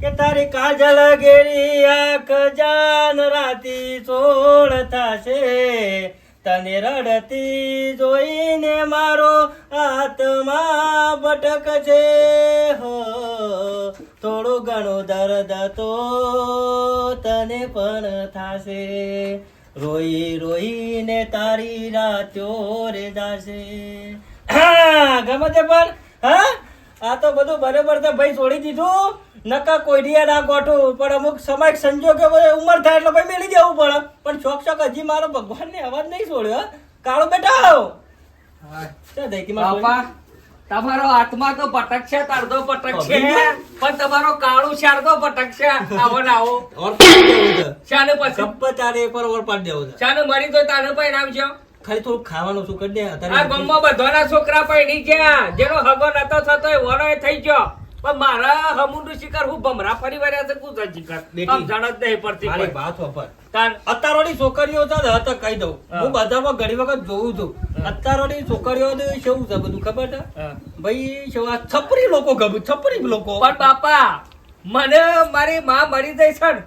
કે તારી કાજલ ગેરી આંખ જાન રાતી સોળ થાશે. તને રડતી જોઈને મારો આત્મા ભટક છે હો, થોડું ઘણું દર્દ તો તને પણ થશે. રોઈ રોઈને તારી રાત્યો રે જાશે. ગમે તે પણ, હા? આ તો બધું બરોબર છે. ભાઈ છોડી દીધું. નકા કોઈ દી ના ગોઠું પણ અમુક સમય સંજોગે ઉંમર થાય એટલે ભાઈ મેળી જવું પડે. પણ શોખ શોખ હજી મારો ભગવાનને અવાજ નહીં છોડ્યો કાળો બેટા ચાલ તમારો આત્મા તો પટક છે તારદો પટક છે. પણ તમારો કાળું શારદો પટક છે. આવો ને આવો. ઓર છે. શાને પછી? ગપ્પ ચાલે એક વાર ઓર પાડી દેવું છે. શાને મરી તો તારે પણ નામ છે. ખાલી થોડું ખાવાનું શું કરી દે આ ગમો બધાના છોકરા પૈણી ગયા જેનો હગો નતો થતો એ વનો થઈ ગયો. પણ મારા હમુંડું શિકાર હું ભમરા ફરી છે કુતરા શિકાર. બેટી. સમજણ જ નહીં પડતી મારી વાત વાપર તાર અત્યારોની છોકરીઓ છે ને કહી દઉં. હું. બધામાં ઘણી વખત જોઉં છું. અત્યારોની છોકરીઓ કેવું છે બધું ખબર છે? ભાઈ શું આ છપરી લોકો ગમે છપરી લોકો. પણ બાપા મને મારી માં મરી જઈ છે ને.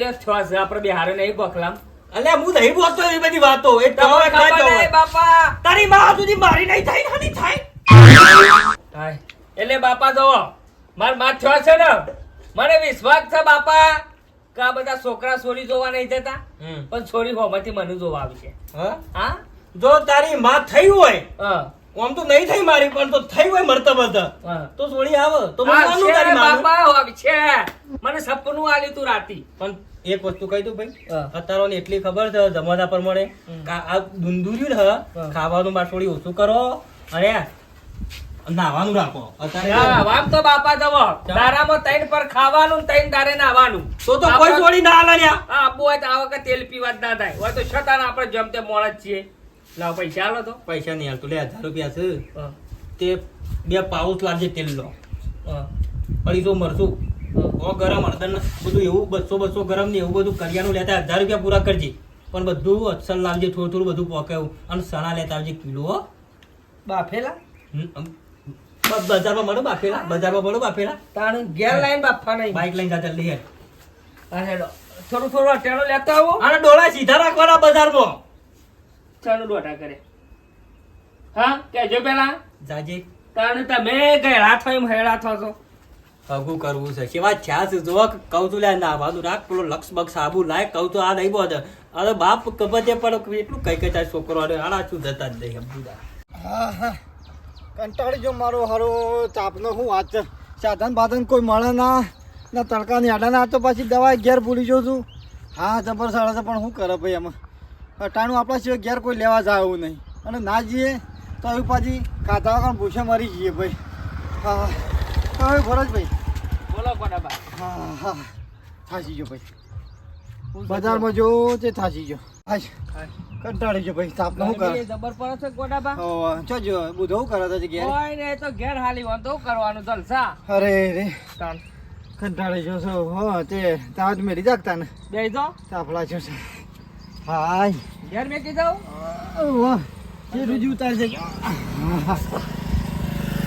રે છ છે આપણે બિહારે નહીં બોખલામ અલ્યા હું નહીં બોલતો એ બધી વાતો. એ તમારે કાંઈ નહીં બાપા. તારી માં સુધી મારી નહીં થઈ ને આની થાય? એટલે બાપા જો મારમાં છે ને. મને વિશ્વાસ છે બાપા કે આ બધા છોકરા છોરી જોવા નહીં જતા. પણ છોરી હોમાંથી મને જોવા આવી છે. હા? જો તારી માં થઈ હોય આમ તો નહીં થઈ મારી પણ તો થઈ હોય મરતા બધા. તો છોડી આવે. તો માનું. બાપા છે. મને સપનું આવ્યું તું રાતી. પણ એક વસ્તુ કહી દઉં ભાઈ અત્યારો એટલી ખબર છે જમાના પ્રમાણે આ દુંદુર્યું ને ખાવાનું માં થોડી ઓછું કરો અને નાવાનું રાખો. વામ તો બાપા જવો. તારામાં તૈન પર ખાવાનું તૈન તારે નાવાનું તો તો કોઈ આપણે- ના હા આપવું હોય તો આ વખત તેલ પીવા જ ના થાય. હોય તો છતાં આપણે જેમ તેમ મોણ જ છીએ. લાવ પૈસા આલો તો. પૈસા નહીં હાલતું. લે હજાર રૂપિયા છે. તે બે પાઉચ લાવજે તેલ લો. અઢીસો મરચું. હા. ઓ ગરમ હળદર બધું એવું બસો બસો ગરમ ને એવું બધું કરિયાનું લેતા હજાર રૂપિયા પૂરા કરજે. પણ બધું અસલ લાવજે થોડું થોડું બધું પોકાયું અને સણા લેતા આવજે કિલો બાફેલા? બજારમાં મળો બાફેલા? બજારમાં મળો બાફેલા? તાણ ઘેર લાઈન બાફા નહીં. બાઇક લઈને જા જલ્દી હા, હેડો. થોડું થોડું અટેણો લેતા આવો. અને ડોળા સીધા રાખવાના બજારમાં. ચાલો ડોટા કરે. હા કેજો પેલા. જાજે. તાણ તમે ગયેલા છો એમ હેડા થો છો. હગું કરવું છે. સેવા છ્યાસ જોવા કહું છું લે નાવાનું રાખ પેલો લક્ષ બક્ષ સાબુ લાય કહું તો આ નહીં બોધ અરે બાપ કબજે પણ એટલું કઈ કઈ તાર છોકરો અરે આડા શું જતા જ નહીં સમજુદા હા હા. કંટાળી જો મારો હારો. તાપનો શું વાત છે? સાધન બાધન કોઈ મળે ના ના તડકાની આડા ના, તો પછી દવા ઘેર ભૂલી જોઉં છું. હા જબર સાડા છે, પણ શું કરે ભાઈ એમાં? અટાણું આપણા સિવાય ઘેર કોઈ લેવા જાય એવું નહીં. અને ના જઈએ, તો એવું પાછી પણ ભૂસે મરી જઈએ ભાઈ. હા હા. હવે ભરત ભાઈ. બોલો કોડાબા હા હા. થાસી ગયો ભાઈ. બજારમાં જો તે થાસી ગયો. હા. કંટાળી ગયો ભાઈ તાપનો શું કરે? જબર પડે છે ઓ ચો જો બુધો કરે છે ઘેર? કોઈ નહીં તો ઘેર હાલી વાંધો કરવાનું જલસા અરે રે કંટાળી જો છો. હો તે તાજ મેરી જાગતા ને બેહી જાઓ. તાપલા છો છે. હાય. ઘેર મેં કીધું વાહ તે રૂજી ઉતાર છે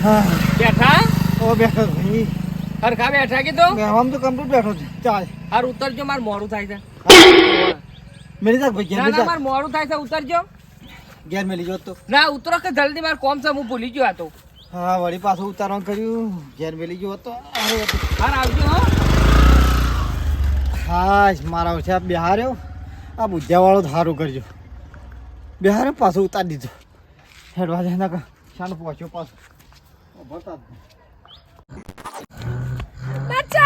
હા બેઠા? ઓ બેઠો ભાઈ. હરખા બેઠા કીધું આમ તો કમ્પ્લીટ બેઠો છે. ચાલ. હાર ઉતરજો માર મોડું થાય છે. મેરી જાગ ભાઈ ના મેરી મોડું થાય છે ઉતરજો. ઘેર મેલી જો તો. ના ઉતરો કે જલ્દી માર કોમ છે હું ભૂલી ગયો હતો હા વળી પાછું ઉતારવાનું કર્યું. ઘેર મેલી ગયો હતો હાર આવજો હો. હા મારા ઓછા બિહાર્યો. આ બુદ્ધિયાવાળો ધારું કરજો. બિહાર્યો પાછું ઉતારી દીધો. હેડવા જાય ના શાનું પહોંચ્યો પાછું. ઓ, બતા જ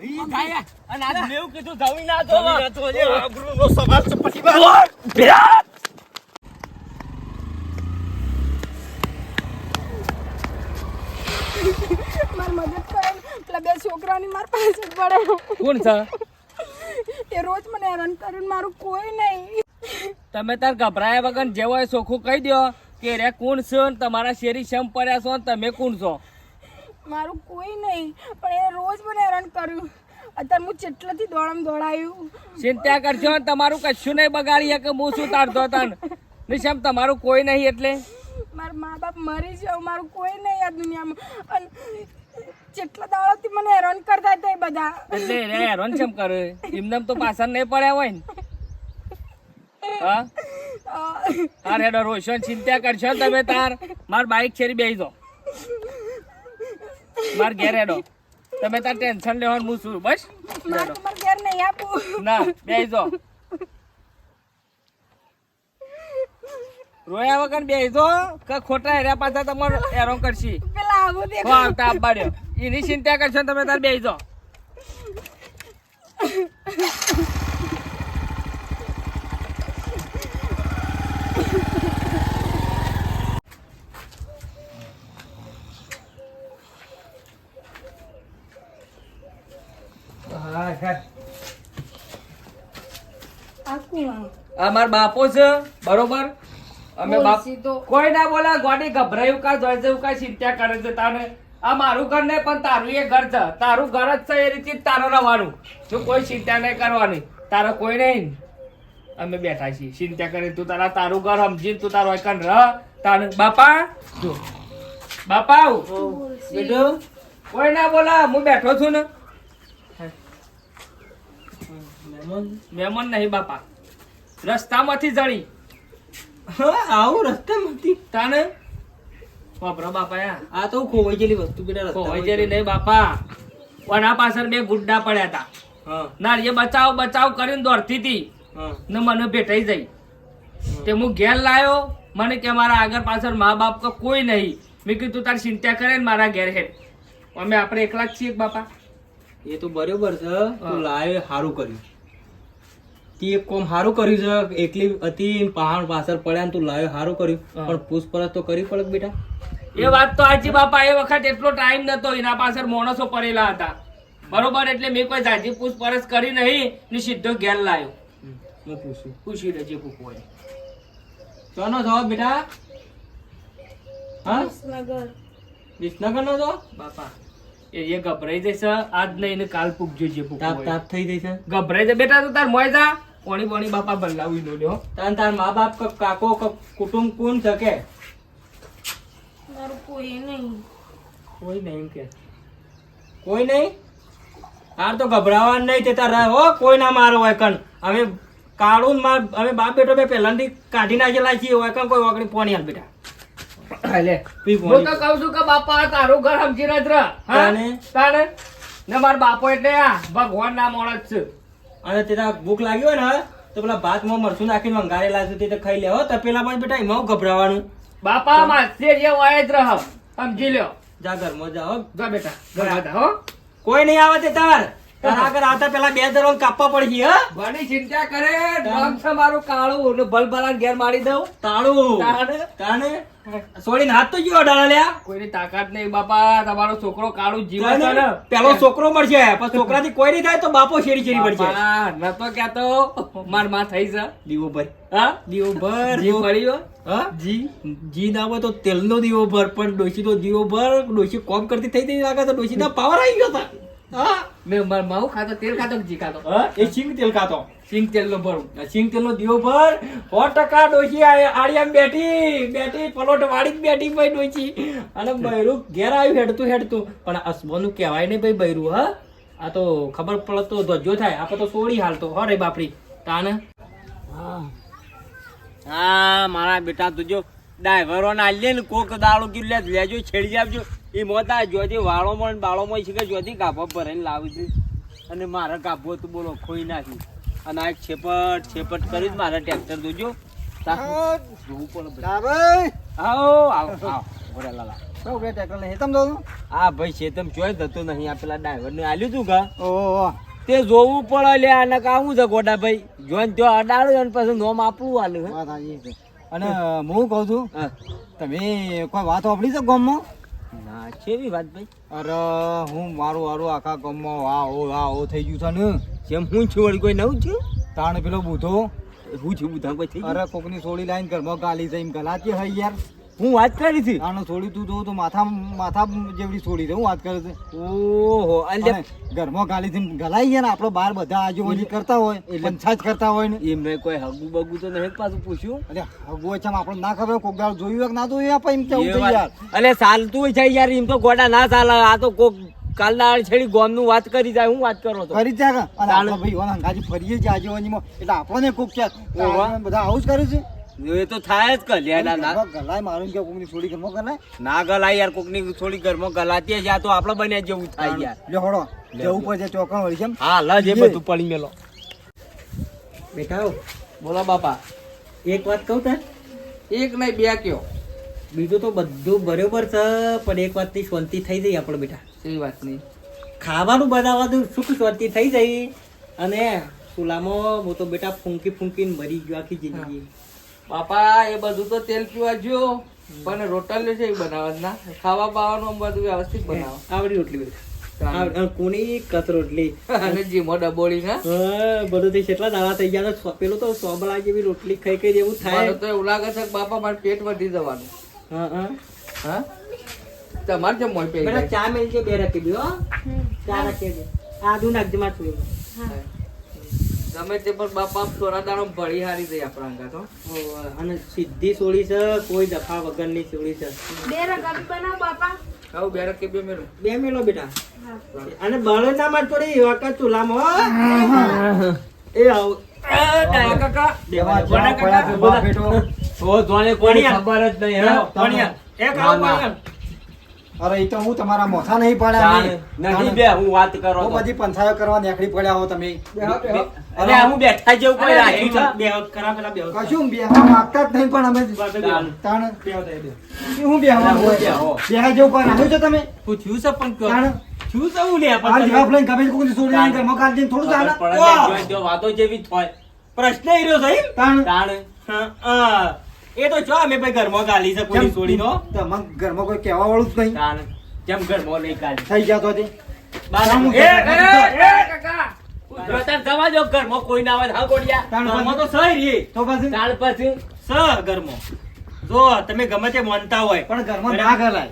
નહીં. બચાવ અને આજ મેં એવું કીધું જમી ના દો મારી મદદ કરે ને પેલા બે છોકરાની માર પાસે પડે. કોણ છે? એ રોજ મને હેરાન કરે મારું કોઈ નહીં. તમે તાર ગભરાયા વગર જેવો એ સોખું કહી દો કે રે કોણ છો ને તમારા શેરી શેમ પડ્યા છો ને તમે કોણ છો? મારું કોઈ નહીં પણ એ રોજ મને હેરાન કર્યું. અત્યારે હું જેટલાથી દોડામ દોડાયું. ચિંતા કરશો ને તમારું કશું નહીં બગાડી કે હું શું તારતો તન નિશમ તમારું કોઈ નહીં એટલે? મારા મા બાપ મરી જાવ મારું કોઈ નહીં આ દુનિયામાં. અને જેટલા દાડાથી મને હેરાન કરતા હતા એ બધા. એટલે રે હેરાન કેમ કરે? એમને તો પાછળ નહીં પડ્યા હોય ને. હા? તાર હેડો રોશન ચિંતા કરશો તમે તાર. માર બાઈક છેરી બેસી દો માર ઘેર હેડો. તમે તાર ટેન્શન લેવાનું હું છું બસ? મારે તમારે ઘેર નહીં આપું. ના બેસી દો રોયા વગર બેસી દો કે ખોટા હેર્યા પાછા તમારો હેરાન કરશી? આવું દેખો આવતા આપવા એની ચિંતા કરશો તમે તાર બેસી આ કુવા બાપો છે બરોબર? અમે બાપ કોઈ ના બોલા ગોડી ગભરાયું કા જોઈ જેવું કા ચિંતા કરે છે તારે આ મારું ઘર નહીં પણ તારું એ ઘર છે. તારું ઘર જ છે એ રીતે જ રવાનું જો કોઈ ચિંતા નહીં કરવાની. તારે કોઈ નહીં. અમે બેઠા છીએ. ચિંતા કરી તું તારા તારું ઘર સમજી તું તારો એકન રહ. તારે બાપા જો. બાપા આવ. કોઈ ના બોલા હું બેઠો છું ને. મહેમાન મહેમાન નહીં બાપા. રસ્તામાંથી જણી. હા આવું રસ્તામાંથી તાને વાપરો બાપા આ તો ખોવાઈ ગયેલી વસ્તુ બેટા ખોવાઈ ગયેલી નહીં બાપા. પણ આ પાછળ બે ગુડ્ડા પડ્યા હતા ના એ બચાવ બચાવ કરીને દોડતી હતી ને મને ભેટાઈ જઈ. તે હું ઘેર લાયો. મને કે મારા આગળ પાછળ મા બાપ કો કોઈ નહીં. મેં કીધું તારી ચિંતા કરે ને મારા ઘેર હેડ અમે આપણે એકલા જ છીએ બાપા? એ તો બરોબર છે. હા. તું લાયો સારું કર્યું. તે એક કોમ સારું કર્યું છે એકલી હતી પહાડ પાછળ પડ્યા ને તું લાવ્યો સારું કર્યું. પણ પૂછપરછ તો કરી પડે બેટા? એ વાત તો આજી બાપા એ વખત એટલો ટાઈમ નતો એના પાછળ માણસો પડેલા હતા. બરોબર? એટલે મેં કોઈ જાજી પૂછપરછ કરી નહીં ને સીધો ઘેર લાવ્યો હું પૂછું? પૂછી લેજે પૂછવું હોય ચોનો જવાબ બેટા? હા? વિસનગર. નો છો બાપા એ ગભરાઈ જશે આજ નહીં ને કાલ પૂગજો જે તાપ. તાપ થઈ જશે? છે ગભરાઈ જાય બેટા તો તાર મોય જા. પોણી પોણી બાપા બદલાવી દો લ્યો. તાર તાર મા બાપ કો કાકો ક કુટુંબ કોણ છે કે? મારું કોઈ નહીં. કોઈ નહીં કે. કોઈ નહીં? તાર તો ગભરાવા નહીં તે તાર હો કોઈ ના મારો હોય કણ અમે કાળું માર અમે બાપ બેટો બે પહેલાથી કાઢી નાખેલા છીએ હોય કણ કોઈ વાકડી પોણી હાલ બેટા. લે. પી હું પોણી તો કહું છું કે બાપા તારું ઘર સમજી રહ હા? તાને ને મારા બાપો એટલે આ ભગવાન ના માણસ છે. અને તે તાર ભૂખ લાગી હોય ને તો પેલા ભાતમાં મરચું નાખીને વંગારેલા છે તે ખાઈ લે હો તો પેલા પણ બેટા એમાં ગભરાવાનું. બાપા માસે જે હોય જ રહ સમજી લ્યો. જા ઘરમાં જા હો. જા બેટા ઘર હો. કોઈ નહીં આવે તે તાર. આગળ આવતા પેલા બે દરોન કાપવા પડશે હા. ઘણી ચિંતા કરે. નામ છે મારું કાળું ને ભલભલા ઘેર મારી દઉં. તાળું તાણે? તાણે. છોડીને હાથ તો જીવો ડાળા લ્યા. કોઈની તાકાત નહીં બાપા. તમારો છોકરો કાળું જીવે છે ને. પેલો છોકરો મળશે પણ છોકરાથી કોઈ નહીં થાય તો બાપો શેરી શેરી પડશે નતો કહેતો. મારમાં થઈ છે દીવો ભર હા? દીવો ભર જી પડ્યો હા? જી. જી ના હોય તો તેલનો દીવો ભર પણ ડોશી તો દીવો ભર ડોશી કોમ કરતી થઈ થઈ લાગે તો ડોશી ના પાવર આવી ગયો હા? મેં માર ખાતો તેલ ખાતો કે જી ખાતો હા એ સિંગ તેલ ખાતો સિંગ તેલ નો ભરું. સિંગ તેલ નો દીવો ભર સો ટકા ડોસી આ- આડિયામાં બેઠી બેઠી પલોટ વાળી જ બેઠી ભાઈ ડોસી અને બૈરું ઘેર આવ્યું હેડતું હેડતું. પણ અસમાનું કહેવાય નહીં ભાઈ બૈરું હા? આ તો ખબર પડતો તો ધ્વજો થાય. આપણે તો સોળી હાલતો. હો રે બાપરી તાને? હા. મારા બેટા તું જો ડ્રાઈવરો ના લે ને કોક દાળો કીધું લે લેજો છેડી આપજો. એ મોતા જોથી વાળોમાં ને બાળોમાં છે કે જોથી કાપો ભરાઈને લાવી છે અને મારે કાપવો હતું બોલો ખોઈ નાખી. અને આ છેપટ છેપટ કરી જ મારે ટ્રેક્ટર જોજો. જોવું. ભાઈ. આવો આવો આવો. બોલે લાલા. શું કે ટેકલ નહીં તમે ભાઈ ચોય થતો નહીં આ પેલા ડ્રાઈવરને આલ્યું તું કા ઓહો તે જોવું પડે લે આને કાવું છે ગોડા ભાઈ? જોઈને જો અડાડ્યું અને પછી નોમ આપવું આલ્યું છે. અને હું કહું છું તમે કોઈ વાત સાંભળી છે ગામમાં? ના છેવી વાત ભાઈ? અરે હું મારું મારું આખા ગામમાં આ ઓ આ ઓ થઈ ગયું છે ને. જેમ હું છું વળી કોઈ નવું છું? તાણ પેલો બૂધો. હું છું બૂધા કોઈ થઈ અરે કોકની સોળી લાઈન ઘરમાં ગાલી છે એમ ગલાતી હોય યાર. હું વાત કરી હતી આનો છોડી તું તો માથા માથા જેવડી છોડી છે હું વાત કરે છે. ઓહો અલ્યા ઘરમાં ગાલી થી ગલાઈ ગયા ને આપડે બાર બધા આજુબાજુ કરતા હોય પંચાયત કરતા હોય ને. એમને કોઈ હગુ બગુ તો નહીં પાછું પૂછ્યું? અરે હગુ છે આપણે ના ખબર કોક દાડો જોયું હોય કે ના જોયું આપણે એમ કેવું યાર. અરે ચાલતું છે યાર એમ તો ગોડા ના ચાલે. આ તો કોક કાલના છેડી ગોમનું વાત કરી જાય હું વાત કરો તો. કરી જાય અને ભાઈ ઓલા હંગાજી ફરીએ છીએ આજુબાજુમાં. એટલે આપણને કોક છે બધા આવું જ કરે છે? એ તો થાય જ કલ્યાણ ગલાય મારું કે કોકની થોડી ઘરમાં ગલાય? ના ગલાય યાર કોકની થોડી ઘરમાં ગલાતી છે આ તો આપણે બન્યા જેવું થાય યાર. લે હળો જવું પડશે ચોકણ વળી કેમ હા લા જે બધું પડી મેલો. બેટા બોલો બાપા. એક વાત કહું તાર? એક નહીં બે કયો. બીજું તો બધું બરોબર છે પણ એક વાતની શાંતિ થઈ જઈ આપણે બેટા. એ વાત નહીં? ખાવાનું બનાવવાનું સુખ શાંતિ થઈ જાય અને ચૂલામાં હું તો બેટા ફૂંકી ફૂંકીને મરી ગયો આખી જિંદગી. બાપા એ બધું તો તેલ પીવા જો પણ રોટલી છે એ બનાવવા. ના ખાવા પાવાનું બધું વ્યવસ્થિત બનાવો. આવડી રોટલી કોની કત રોટલી? અને જીમો ડબોળી ને? બધું થઈ કેટલા દાડા થઈ ગયા તો પેલું તો સોબળા જેવી રોટલી ખાઈ ખાઈ એવું થાય. તો એવું લાગે છે બાપા મારે પેટ વધી જવાનું. હા હા. હા? તમારે જેમ મોય પે બેટા ચા મેલજે બે રાખી દો ચા રાખી દો આદુ નાખજો માર છું ગમે તે પણ બાપા દાડો ભળી હારી દે આપણા અંગા તો અને સીધી સોળી છે કોઈ દફા વગરની સોળી છે. બે રકાબી બનાવ બાપા. કહું બે રકે બે મેળો. બે મેલો બેટા. અને બળે ના માર થોડી વખત ચૂલામાં. એ આવ. કાકા કાકા. દેવા તે કાકા. બોલા બેટો ઓ જોને કોઈ ખબર જ નહીં હે. પણિયા. એક આવ પણિયા. અરે એ તો હું તમારા મોથા નહીં પડ્યા નહીં. બે હું વાત કરો. બધી પંથાયો કરવા નીકળી પડ્યા હો તમે. અરે હું બેઠા જેવું કોઈ રાખ્યું છે? બે ખરા પેલા બે. કશું બેહવા માંગતા જ નહીં પણ અમે તાણ. હું બેહવા હું હોય બેહો. બેહા જેવું કોઈ નાખ્યું છે તમે? પૂછ્યું છે પણ? તાણ. શું થયું લે? પણ જવાબ તમે? લઈને ગમે તે કોકની છોડી. આવીને ઘરમાં કાઢી દઈને થોડું ચાલે. ને, વાતો જેવી જ હોય. પ્રશ્ન એ રહ્યો છે તાણ. તાણ. એ તો જો અમે ભાઈ ઘરમાં ગાલી છે કોઈ છોડીનો તમારા ઘરમાં કોઈ કહેવા વાળું જ નહીં. તાણ. જેમ ઘરમાં નહીં ગાલી. થઈ ગયા તો તે બાર હું એ, એ, કાકા. તાર જવા દો, ઘરમાં કોઈ ના આવે હા ગોડિયા. ઘરમાં તો સહી રે તો પછી? તાળ પછી? સ ઘરમાં. જો તમે ગમે તે માનતા હોય. પણ ઘરમાં ના ગલાય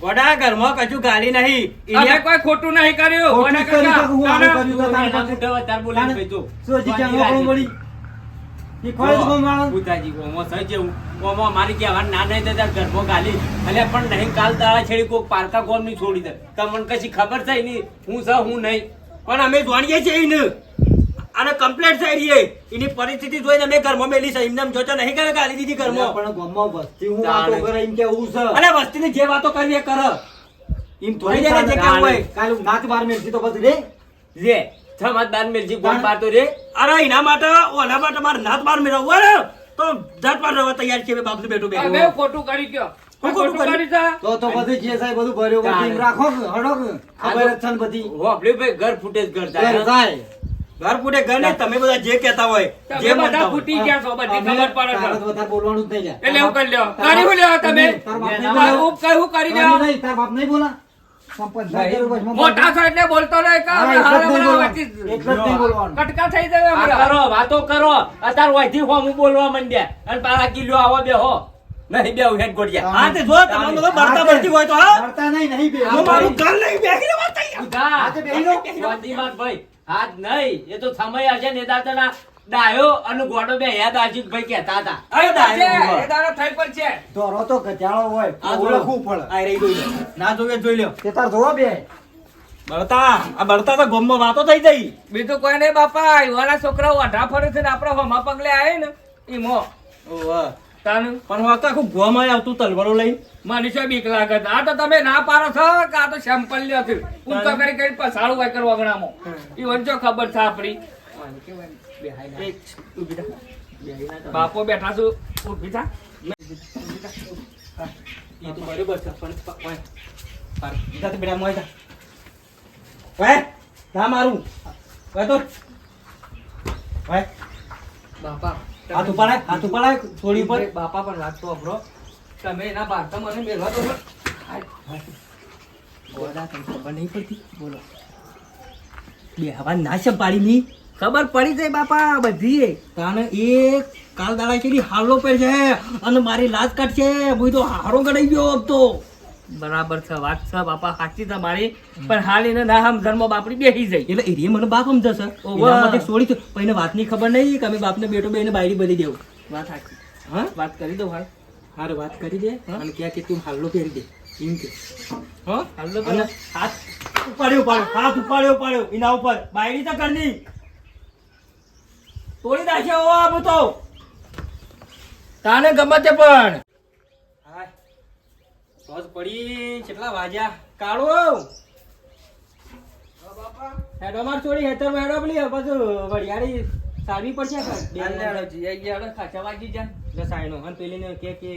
ગોડા ઘરમાં કશું ગાલી નહીં. એને કોઈ ખોટું નહીં કર્યું. જ કાકા? તારે- તો તાણ. કહી દો. શું હજી ક્યાં મળી? એ કોઈ જ કોણ માણસ? ભૂતાજી, ઓમો સહી જેવું. ઓમો મારી કહેવાનું ના નહીં દેતા ઘરમાં ગાલી. અલ્યા પણ નહીં કાલ દાડા છેડી કોક પારકા ગોમની છોડી દે. તમને કશી ખબર થઈ નહીં હું સ હું નહીં. પણ અમે જાણીએ છીએ એને અને કમ્પ્લેટ થઈ રહી એની પરિસ્થિતિ જોઈને અમે ઘરમાં મેલી છે. એમને એમ જોતા નહીં કરે ગાલી દીધી ઘરમાં. પણ ગામમાં વસ્તી હું વાતો કરે એમ કેવું છે? અને વસ્તીની જે વાતો કરવી એ કર. એમ થોડી ને જે ચાલે. હોય. કાલ નાચ બાર મેળથી તો પછી રે. રે બાર મેલજી ગોળ. બાતો રે. અરે એના માટે ઓના માટે મારે નાથ બાર મેળવવું અરે તો ઝટ બાર રહેવા તૈયાર છે બાપુ બેઠું બેઠું. ખોટું કરી ગયો હું ખોટું ખોટું કર્યું? કરી છે? તો તો બધું જે સાહેબ બધું ભર્યું તાણ. રાખો હડો ખબર જ છે બધી. હોપલી ભાઈ ઘર ફૂટે ઘર ઘર જાય. જાય. ઘર ફૂટે ઘર નહીં તમે બધા જે કહેતા હોય જે બધા ફૂટી ગયા છો બધી ખબર પડે છે. વધારે બોલવાનું જ નહીં એટલે એવું કરી લ્યો કરી હું લ્યો તમે? તાર બાપ નહીં ના, બોલાવો. હું કઈ કરી લ્યો નહીં, તાર બાપ નહીં બોલા. સંપત ના કર્યું બસ, મમ્મી. મોટા છો એટલે બોલતો હા. કટકા થઈ જાય કરો વાતો કરો. અત્યારે બોલવા માંડ્યા. અને પારા કિલ્લો આવો બેહો. નહીં બે હેડ ગોડિયા હા તે જો તમને તો બરતા બરતી હોય તો હા બરતા નહીં, નહીં બે. હું મારું ઘર લઈ બેસી રહેવા તૈયાર. ઉધા. આજે બેહી રહો. સ્વાતી વાત ભાઈ આજ નહીં. એ તો સમય હશે ને દાદાના ડાયો અને ગોડો બે યાદ આજીત ભાઈ કહેતા હતા. અરે ડાયો એ દાડો થઈ પર છે. દોરો તો ગજાળો હોય આ ઓળખવું પડે. આ રહી જોઈ ના જોવે જોઈ લ્યો તે તાર જોવા બે. બળતા આ બળતા તો ગોમમાં વાતો થઈ જઈ બીજું કોઈ નહીં બાપા યુવાના છોકરાઓ અઢા ફરે છે ને આપણા હોમા પગલે આવે ને ઈમો ઓવે. તાનું. પણ આખું આવતું તલવારો લઈ મનુષ્ય બીક લાગે. આ તો તમે ના પાડો છો કે આ તો સેમ્પલ લ્યો છે? ઊંચો કરી કરી પસાડું હોય કરવા ગણામો વંચો ખબર છે. બાપો બેઠા છું. ઊભી થા. એ તો બરોબર છે પણ પ- ઓય. પાર. જા તે બેટા મોય જા. ના મારું. તો. બાપા. હાથ ઉપાડાય હાથ ઉપાડાય થોડી ઉપર. બાપા પણ વાત તો તમે એના ભારતા મને મેળવા દો. બોલા તને ખબર નહીં પડતી? બોલો. બે હવા ના સંભાળી ની ખબર પડી જાય બાપા બધી. તાને એ કાલ દાડા કેટલી હાલો પર છે અને મારી લાજ કાઢશે હું તો હારો ગડાઈ ગયો આમ તો. બરાબર છે વાત છે બાપા સાચી તમારી પણ હાલ એને ના હમ ધર્મ બાપડી બેસી જાય. એટલે એરીએ મને બાપ સમજશે ઓવે. એનામાંથી છોડી તો પણ એને વાતની ખબર નહીં કે અમે બાપને બેટો બેને બાયરી બધી દેવું. વાત સાચી. હા? વાત કરી દો હાલ. હારે વાત કરી દે. અને ક્યાં કે તું હાલ્લો પહેરી દે. એમ કે. હા? હાલ્લો અને હાથ ઉપાડ્યો ઉપાડ્યો. હાથ ઉપાડ્યો ઉપાડ્યો. એના ઉપર. બાયરી તો કરની તોડી નાખ્યો ઓ આ બતો તાને ગમે તે પણ. સોસ પડી કેટલા વાજ્યા કાળો હેડો માર છોડી હેતર હેડો પેલી બધું વડિયાળી સારવી પડશે બે હાલ જી આઈ ગયા ખાચા વાગી જાય એટલે સાઈનો અને પેલીને કે કે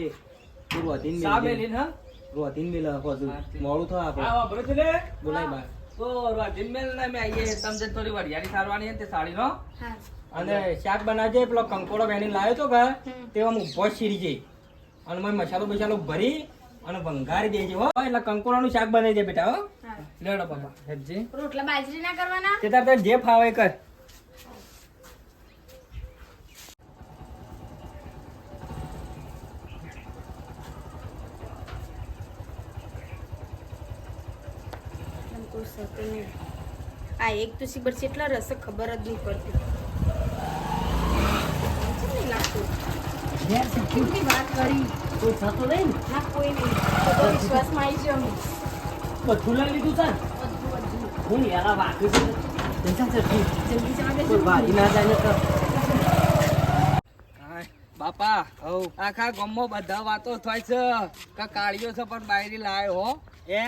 તું રોધીને મેલ હા? રોધીને મેલ પાછું મોડું થાય આ આપણે લે. બોલાય બાર. તો રાજીન મેલ ને મેં આઈએ તમને થોડી વડિયાળી સારવાની તે સાડી નો અને શાક બનાવજે પેલો કંકોડો વેણી લાવ્યો તો કે તેવા હું ઊભો જ શીરી જઈ અને મેં મસાલો બસાલો ભરી અને વંગારી દેજે હો. એટલે કંકોડાનું શાક બનાવી દે બેટા હો. લેડો બાબા હેજી રોટલા બાજરી ના કરવાના? તે તાર જે ફાવે કર. આ એક તો શીબર છે એટલા રસ ખબર જ નહીં પડતી કેમ નહીં લાગતું? કેટલી વાત કરી? કોઈ થતો નહીં ને? ના કોઈ નહીં. તો વિશ્વાસમાં આવી જાઉં બધું લઈ લીધું તાર બધું બધું હું યારા વાગ્યું છે જલ્દી જા, જલ્દી. જલ્દી જવા દેજો. કોઈ ભારી ના જાય ને તો. બાપા આખા ગામમાં બધા વાતો થાય છે. કે કાળીઓ છે પણ બાયરી લાયો હો. એ?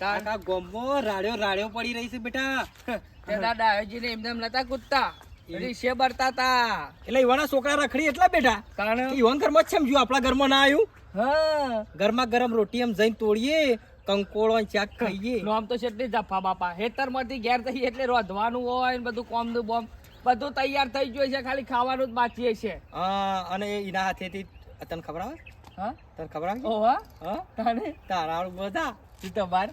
કાકા ગોમો રાડ્યો રાડ્યો પડી રહી છે બેટા. તેના ડાયોજીને એમને એમ નતા કૂદતા. રીશે બરતા તા એટલે ઈવાના છોકરા રખડી એટલા બેટા કારણ? ઈવન ઘરમાં છે જો આપણા ઘરમાં ના આવ્યું હા. ઘરમાં ગરમ રોટી એમ જઈને તોડીએ કંકોળો ચાક ખાઈએ. આમ તો છેટલી જફા બાપા. હેતરમાંથી ઘેર થઈ એટલે રોધવાનું હોય ને બધું કોમનું બોમ. બધું તૈયાર થઈ ગયું છે ખાલી ખાવાનું જ બાકી છે. હા અને એના હાથેથી તને ખબર આવે? હા? તને ખબર આવી ઓહો હા? તાને તારા? બધા? તું તો બાર.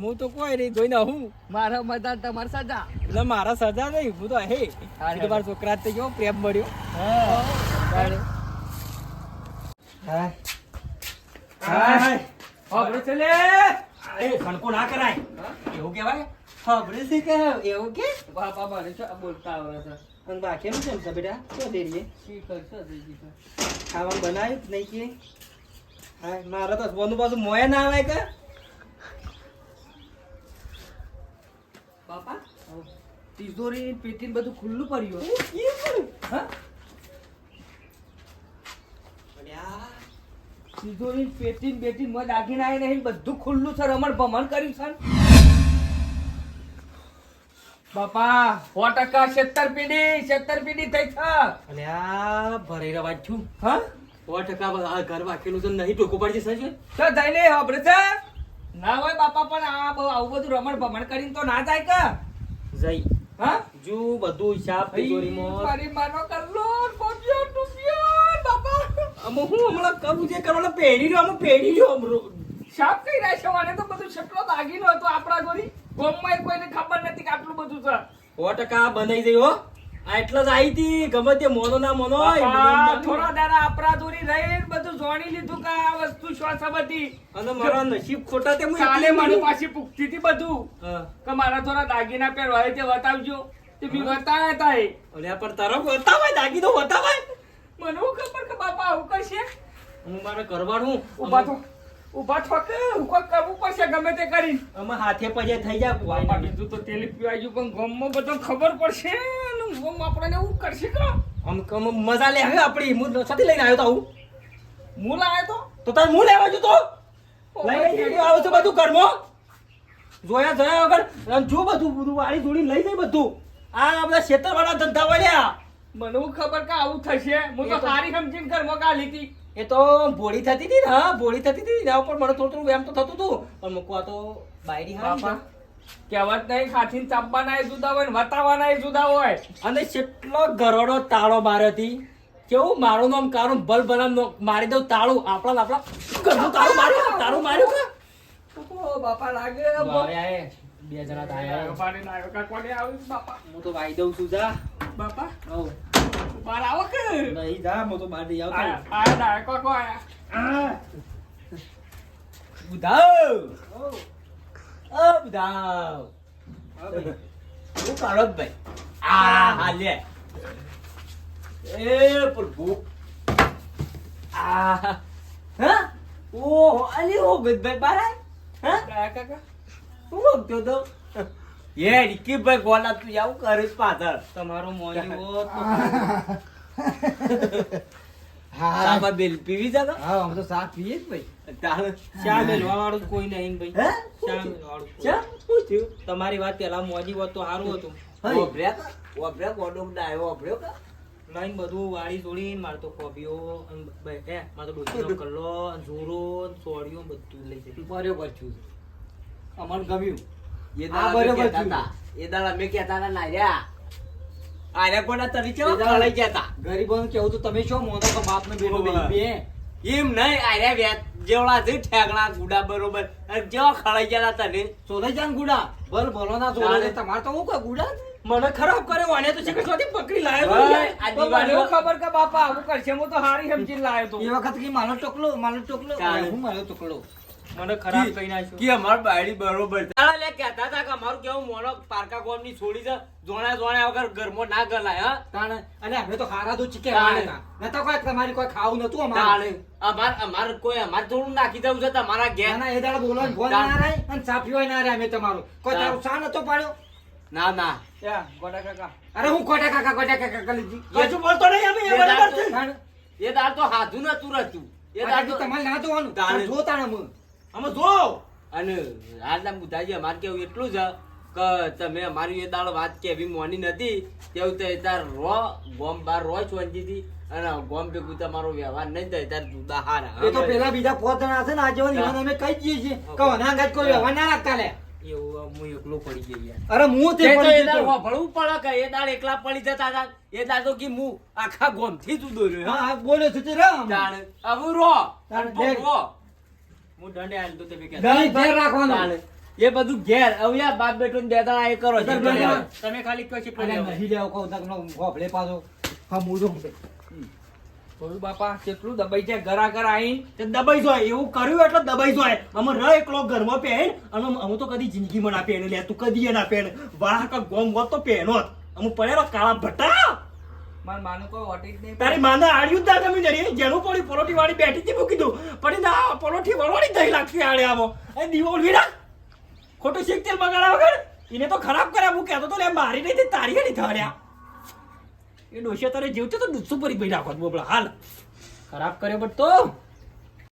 હું તો કોઈ નહીં જોઈને હું. મારા મદદ તમાર સજા. એટલે મારા સજા નહીં હું તો હે. હા, તો મારા છોકરા તો ગયો પ્રેમ મળ્યો. હા. હા છે એ ખણકો ના કરાય. એવું કહેવાય? ખબર છે કે? એવું કે? બાપા મારે શું બોલતા આવે છે? અને બાકીનું કેમ છે બેટા? શું દેરીએ શી કરશો દીદી ખાવાનું બનાવ્યું જ નહીં કે? મારે તો સોનું પાછું મોય ના આવે કે? બાપા તિજોરી પેટી બધું ખુલ્લું પડ્યું તિજોરી પેટી બેટી આવી નહીં બધું ખુલ્લું છે રમણ ભમણ કર્યું છે બાપા સો ટકા છેતરપીડી છેતરપીડી થઈ છે. ભરી રવા છું હા? સો ટકા આ ઘર વાકેલું તો નહીં ટોકું પડી જશે તો જઈને હોબળે છે. ના હોય બાપા પણ આ બહુ આવું બધું રમણ ભમણ કરીને તો ના જાય કે? જઈ. હા? જો બધું હિસાબ તિજોરીમાં મારી માનો કરલો બોલ્યો ટૂપ્યો બાપા. અમે હું હમણાં કરું જે કરવાનું? પેઢી રહ્યો અમે પેઢી રહ્યો હમણાં. સાફ કઈ રહ્યા છે મને તો બધું છેટલો દાગીનો હતો આપણા જોડી. ગોમમાં કોઈને ખબર નથી કે આટલું બધું છે. સો ટકા બનાવી દઈ હો. એટલે જ આવી હતી ગમે તે મોનો ના મોનો હોય, રહી બધું. જાણી લીધું કે આ વસ્તુ શું બધી અને મારા નસીબ ખોટા તે કાલે મારી પાસે પૂછતી હતી બધું. કે મારા થોડા દાગીના પહેરવા તે બતાવજો તે બી બતાવ્યા હતા એ અલ્યા પણ તારો બતાવાય દાગીનો બતાવાય મને હું ખબર કે બાપા આવું કરશે? હું મારે કરવાનું. ઊભા થો. ઊભા ઠોક કે કોઈ કરવું પડશે ગમે તે કરીને. અમે હાથે પજે થઈ જાય બાપા બીજું તો તેલી પીવાઈ ગયું પણ ગમમાં બધો ખબર પડશે. અને આપણે આપણને એવું કરશે કરો આમ કમ મજા લે હવે આપણી હું સાથે લઈને આવ્યો તો આવું. હું લાયો તો? તો તાર હું લેવા જો તો? લઈને આવે છે બધું ઘરમાં. જોયા જોયા વગર. જો બધું બધું વાળી જોડી લઈ જાય બધું. આ બધા ખેતરવાળા ધંધા વળ્યા. મને હું ખબર કે આવું થશે. હું તો સારી સમજીને ઘરમાં ગાલી હતી. એ તો ભોળી થતી હતી ને હા ભોળી થતી હતી. એના ઉપર મને થોડું થોડું એમ તો થતું હતું. પણ મૂકવા તો બાયરી હા કહેવત નહીં ખાથી ચાપવાના જુદા હોય ને વતાવાના જુદા હોય. અને કેટલો ગરોડો તાળો માર્યો કેવું મારું નામ કારું? બલ બલમ મારી દઉં તાળું. આપણા આપણા ઘરનું તાળું માર્યું તાળું માર્યું કે બાપા લાગે બે જણા તો પાણી લાવ્યો કાં કોને આવ્યું બાપા? હું તો વાઈ દઉં છું જા. બાપા? હઉ. બાર આવો કે નહીં જા હું તો બહાર આવતો આયા આયા ડાયકો કો આયા બુધાવ. ઓ બુધાવ કરો છો ભાઈ આ હા લે એ પ્રભુ આ હા ઓહો અલી હો ગદભાઈ બારા હા કાકા શું લખતો તો એ રિકીભાઈ ગોલા તું આવું કરે પાછળ. તમારો મોજી હોત તો હા. બેલ પીવી જા હા અમે તો પીએ જ ભાઈ. ચા મેલવા વાળું કોઈ નહીં ભાઈ. ચા મેલવા વાળું ચા? શું થયું? તમારી વાત પેલા મોજી હોત તો સારું હતું. ઓભર્યા કા? ઓભર્યા ગોડો ડાયો ઓભર્યો કા? લઈને બધું વાળી જોડીને મારે તો કોબીઓ હે મારે તો ડોસીનો કલ્લો જોરો સોડિયો બધું લઈ જાય બરોબર છું અમને ગમ્યું. એ દાડા મેં કહેતા થયું. તા. એ દાડા મેં કહેતા તા ના રહ્યા આર્યા કોના તરી કેવા ખળાઈ ગયા તા? ગરીબોને કેવું તો તમે શું મોનો તો બાપ ને બેટો બે બે એમ નહીં આર્યા વ્યાજ જેવડા છે ઠેકણા ગુડા બરોબર. જેવા ખળાઈ ગયા તને સોલે જાન ગુડા. ભલ ભલો ના સોલે તમારે તો હું કોઈ ગુડા? મને ખરાબ કરે વાને તો શીખર શોધી પકડી લાયો આ મને ખબર કે બાપા આવું કરશે હું તો હારી સમજી લાયો તો. એ વખત કે મારો ટોકલો? મારો ટોકલો? હું મારો ટોકલો? મને ખરાબ કહી નાખ્યો. કે અમાર બાયડી બરોબર. તારા લે કહેતા હતા કે અમારું કેવું મોનો પારકા ગોમની છોડી છે જોણા જોણા વગર ઘરમાં ના ગલાય હા? તાણે અને અમે તો હારા તો ચીકે. વાળેલા નતા કોઈ તમારી કોઈ ખાવું નતું અમારે. અમાર અમાર કોઈ અમાર થોડું નાખી દઉં છે તમારા ઘેર. ના ના એ દાડા બોલવાનું ફોન ના રહે અને સાફીઓય ના રહે અમે તમારું. કોઈ. તારું સા નતો પાડ્યો? ના ના. ગોડા કાકા. અરે હું કોટા કાકા કોટા કાકા કલીજી કશું બોલતો નહીં અમે એ બરાબર છે. એ દાળ તો હાધું નતું રહેતું. એ દાડ દાળ તો તમારે ના જોવાનું. જો તાણે હું. અમે જો અને આજના બુધાજી અમારે કેવું એટલું છે કે તમે અમારી એ દાળ વાત કેવી મોની નથી તેવું તો તાર રો ગોમ બાર રો છોંજીથી અને ગોમ ભેગું તમારો વ્યવહાર નહીં થાય તાર જુદા હારા. એ તો પેલા બીજા પોત જણા છે ને આજે ઈવન અમે કહી દઈએ છીએ કે અંગાજ કોઈ વ્યવહાર ના રાખતા લે. એવું હું એકલો પડી ગયો યાર. અરે હું તે તે તો એ દાળ જતો. પડે કે એ દાળ એકલા પડી જતા હતા. એ દાળ કે હું આખા ગોમથી જુદો રહ્યો હા. બોલ્યો છે તે રામ. તાણ હવે રો. તાણ રો. હું દંડે આલ તો તે બી કહેતા. ઘેર રાખવાનું. એ બધું ઘેર. હવે આ બાપ બેટો ને બે દાડા એ કરો. તમે ખાલી કશી અરે નહીં લેવો કહું તો તમને ગોભલે પાછો હા મૂળું જોયું બાપા કેટલું દબાઈ જાય. ઘરા ઘર આઈ. તે દબાઈ જાય. એવું કર્યું એટલે દબાઈ જાય. અમે ર એકલો ઘરમાં પહેન અને અમે તો કદી જિંદગીમાં ના પહેને લે તું કદી ના પહેન કા ગોમ હોત તો પહેનો અમુક અમે પડેલો કાળા ભટ્ટા. માર માનું જ તારી માંદા આડ્યું જ ના તમે જરી. જેનું પડી પરોઠી વાળી બેઠી હતી મૂકી દઉં. પણ ના પરોઠી વળવાની દહીં લાગશે આડે આવો. એ દીવો ઉલવી રાખ ખોટું શીખ તેલ બગાડ્યા વગર. એને તો ખરાબ કર્યા, હું કહેતો તો લે, મારી નહીં તારી નહીં થયા એ ડોસિયા તારે જીવ છે તો દુસ્સુ પરી ભાઈ રાખો બોબળા હાલ. ખરાબ કર્યો પણ તો.